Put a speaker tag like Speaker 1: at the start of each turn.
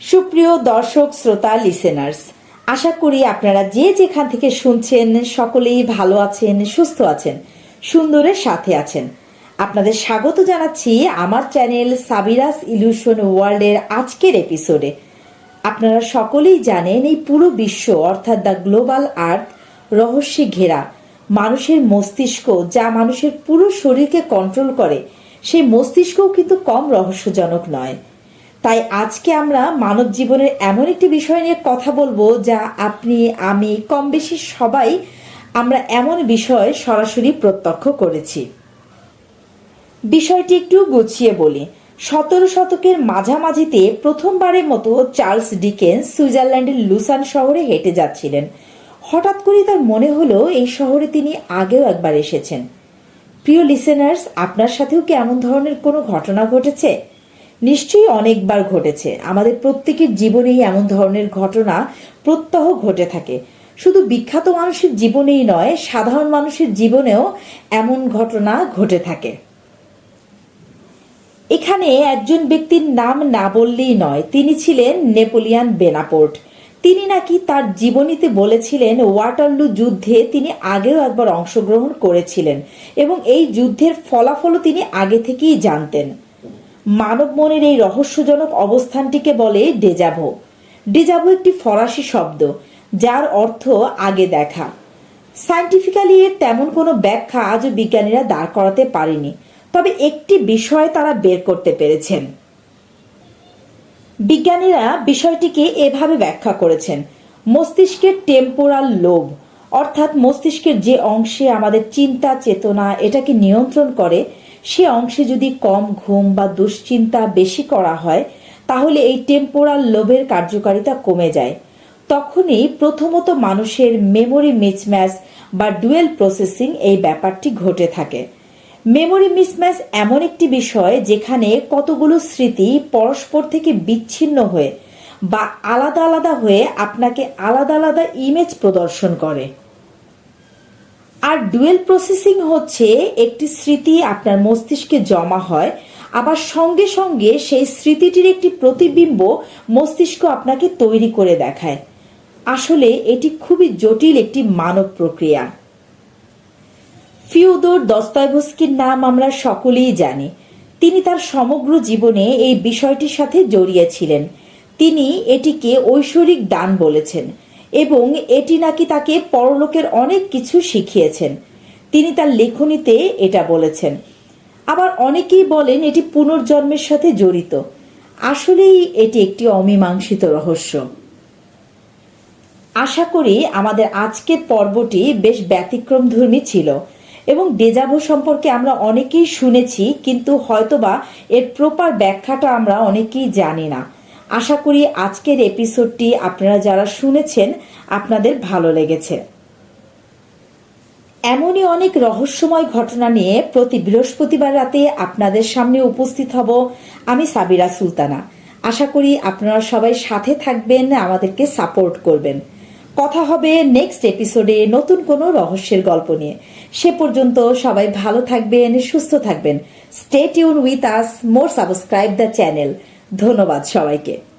Speaker 1: সুপ্রিয় দর্শক, শ্রোতা লিসেনার্স আশা করি আপনারা যে যেখান থেকে শুনছেন সকলেই ভালো আছেন, সুস্থ আছেন, সুন্দরের সাথে আছেন। আপনাদের স্বাগত জানাচ্ছি আমার চ্যানেল সাবিরাস ইলিউশন ওয়ার্ল্ডের আজকের এপিসোডে আপনারা সকলেই জানেন এই পুরো বিশ্ব, অর্থাৎ দ্য গ্লোবাল আর্থ রহস্যে ঘেরা, মানুষের মস্তিষ্ক যা মানুষের পুরো শরীরকে কন্ট্রোল করে, সেই মস্তিষ্কও কিন্তু কম রহস্যজনক নয়। তাই আজকে আমরা মানব জীবনের এমন একটি বিষয় নিয়ে কথা বলব যা আপনি, আমি কম বেশি সবাই আমরা এমন বিষয় সরাসরি প্রত্যক্ষ করেছি। বিষয়টি একটু গুছিয়ে বলি। সতেরো শতকের মাঝামাঝিতে প্রথমবারের মতো চার্লস ডিকেন্স সুইজারল্যান্ডের লুসান শহরে হেঁটে যাচ্ছিলেন। হঠাৎ করে তার মনে হলো এই শহরে তিনি আগেও একবার এসেছেন। প্রিয় লিসেনার্স আপনার সাথেও কি এমন ধরনের কোনো ঘটনা ঘটেছে? নিশ্চয়ই অনেকবার ঘটেছে। আমাদের প্রত্যেকের জীবনেই এমন ধরনের ঘটনা প্রত্যহ ঘটে থাকে। শুধু বিখ্যাত মানুষের জীবনেই নয়, সাধারণ মানুষের জীবনেও এমন ঘটনা ঘটে থাকে। এখানে একজন ব্যক্তির নাম না বললেই নয়, তিনি ছিলেন নেপোলিয়ান বেনাপোর্ট। তিনি নাকি তার জীবনীতে বলেছিলেন ওয়াটারলু যুদ্ধে তিনি আগেও একবার অংশগ্রহণ করেছিলেন এবং এই যুদ্ধের ফলাফলও তিনি আগে থেকেই জানতেন। মানব মনের এই রহস্যজনক অবস্থানটিকে বলে ডেজাভো। ডেজাভো একটি ফরাসি শব্দ, যার অর্থ আগে দেখা। সাইন্টিফিক্যালি এর তেমন কোনো ব্যাখ্যা আজও বিজ্ঞানীরা দাঁড় করাতে পারেনি, তবে একটি বিষয় তারা বের করতে পেরেছেন। বিজ্ঞানীরা বিষয়টিকে এভাবে ব্যাখ্যা করেছেন, মস্তিষ্কের টেম্পোরাল লোভ অর্থাৎ মস্তিষ্কের যে অংশে আমাদের চিন্তা, চেতনা এটাকে নিয়ন্ত্রণ করে সে অংশে যদি কম ঘুম বা দুশ্চিন্তা বেশি করা হয়, তাহলে এই টেম্পোরাল লোভের কার্যকারিতা কমে যায়। তখনই প্রথমত মানুষের মেমোরি মিসম্যাচ বা ডুয়েল প্রসেসিং এই ব্যাপারটি ঘটে থাকে। মেমোরি মিসম্যাচ এমন একটি বিষয় যেখানে কতগুলো স্মৃতি পরস্পর থেকে বিচ্ছিন্ন হয়ে বা আলাদা আলাদা হয়ে আপনাকে আলাদা আলাদা ইমেজ প্রদর্শন করে। আর ডুয়েল প্রসেসিং হচ্ছে একটি স্মৃতি আপনার মস্তিষ্কে জমা হয়, আবার সঙ্গে সঙ্গে সেই স্মৃতিটির একটি প্রতিবিম্ব মস্তিষ্ক আপনাকে তৈরি করে দেখায়। আসলে এটি খুবই জটিল একটি মানব প্রক্রিয়া। ফিউদোর দস্তয়ভস্কির নাম আমরা সকলেই জানি। তিনি তার সমগ্র জীবনে এই বিষয়টির সাথে জড়িয়েছিলেন তিনি এটিকে ঐশ্বরিক দান বলেছেন। এবং এটি নাকি তাকে পরলোকের অনেক কিছু শিখিয়েছেন। তিনি তার লেখনীতে এটা বলেছেন। আবার অনেকেই বলেন এটি পুনর্জন্মের সাথে জড়িত। আসলেই এটি একটি অমীমাংসিত রহস্য। আশা করি আমাদের আজকের পর্বটি বেশ ব্যতিক্রমধর্মী ছিল এবং ডেজাভো সম্পর্কে আমরা অনেকেই শুনেছি, কিন্তু হয়তোবা এর প্রপার ব্যাখ্যাটা আমরা অনেকেই জানি না। আশা করি আজকের এপিসোডটি আপনারা যারা শুনেছেন, আপনাদের ভালো লেগেছে। এমনই অনেক রহস্যময় ঘটনা নিয়ে প্রতি বৃহস্পতিবার রাতে আপনাদের সামনে উপস্থিত হব আমি সাবিরা সুলতানা। আশা করি আপনারা সবাই সাথে থাকবেন, আমাদেরকে সাপোর্ট করবেন। কথা হবে নেক্সট এপিসোডে নতুন কোনো রহস্যের গল্প নিয়ে। সে পর্যন্ত সবাই ভালো থাকবেন, সুস্থ থাকবেন। Stay tune with us more subscribe the channel ধন্যবাদ সবাইকে।